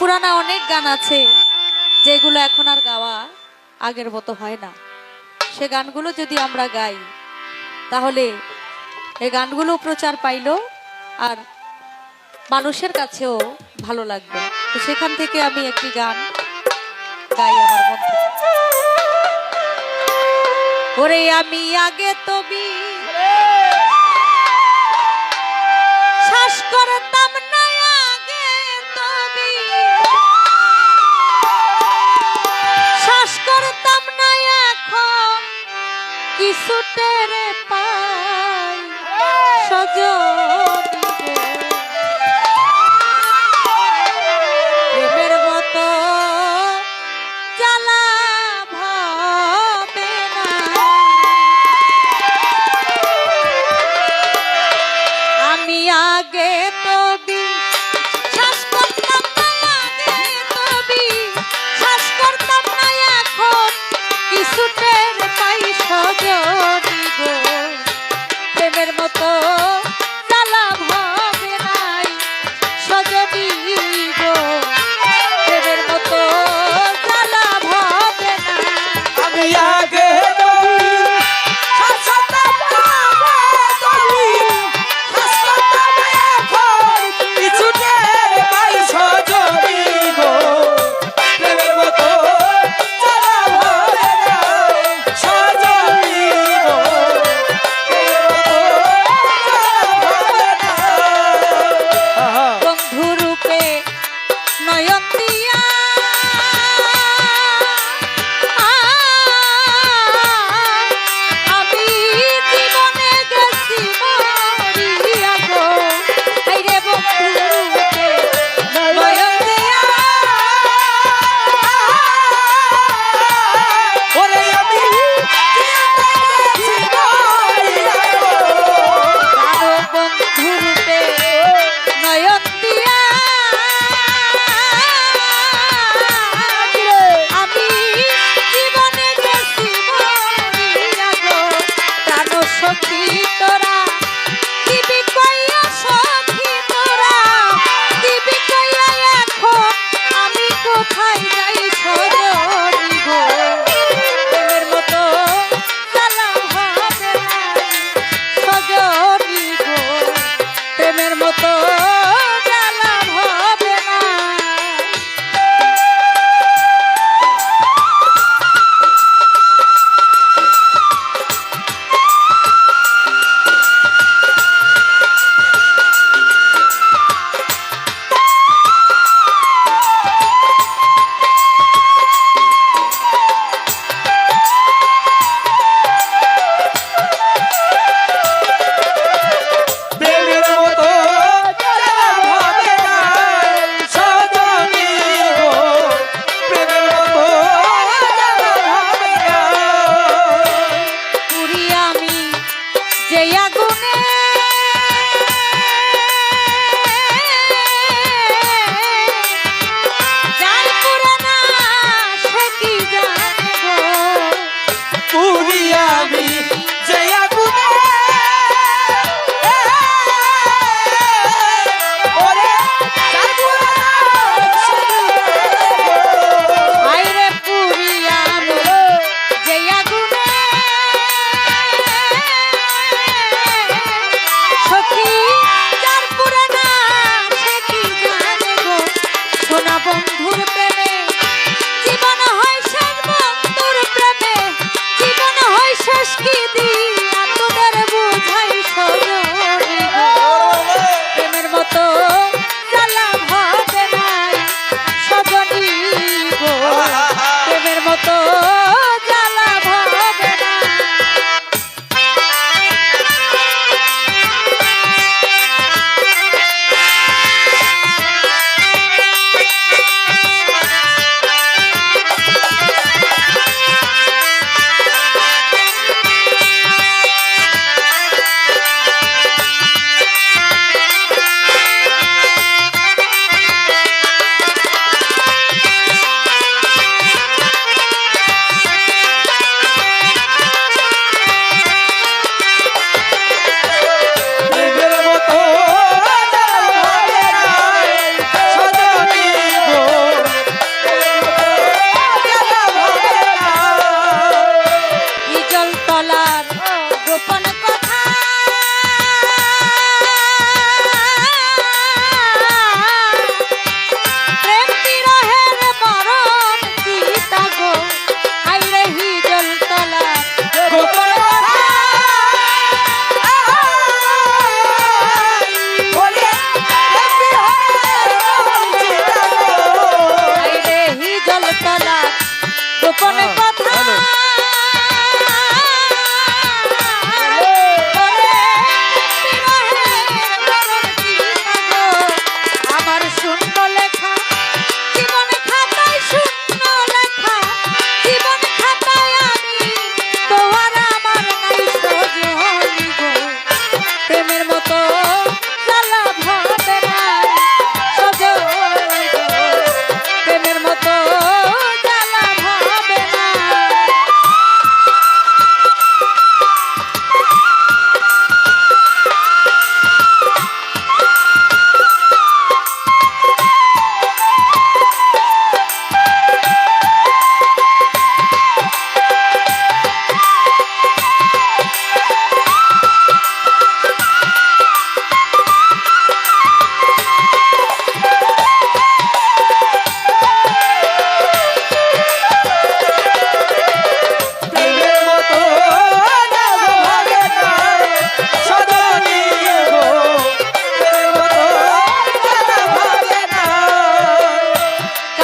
পুরানা অনেক গান আছে যেগুলো এখন আর গাওয়া আগের মতো হয় না। সে গানগুলো যদি আমরা গাই, তাহলে এই গানগুলো প্রচার পাইল আর মানুষের কাছেও ভালো লাগবে। তো সেখান থেকে আমি একটি গান গাই আমার মধ্যে ওরে আমি আগে তবি তো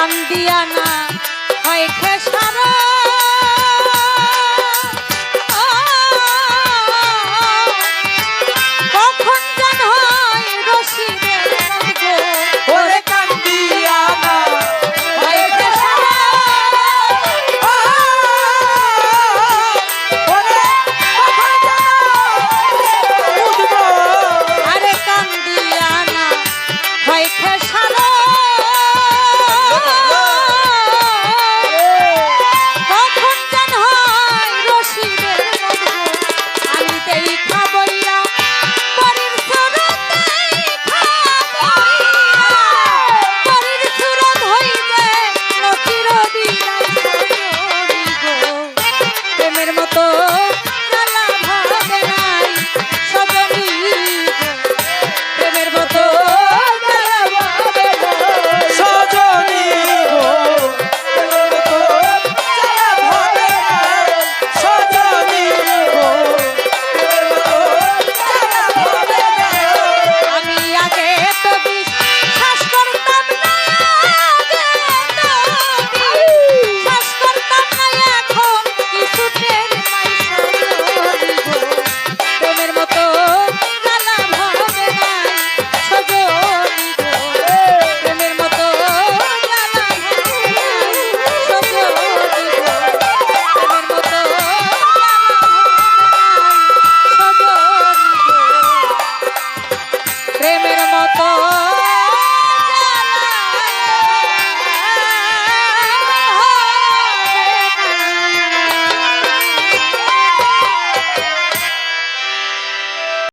Sandiana তো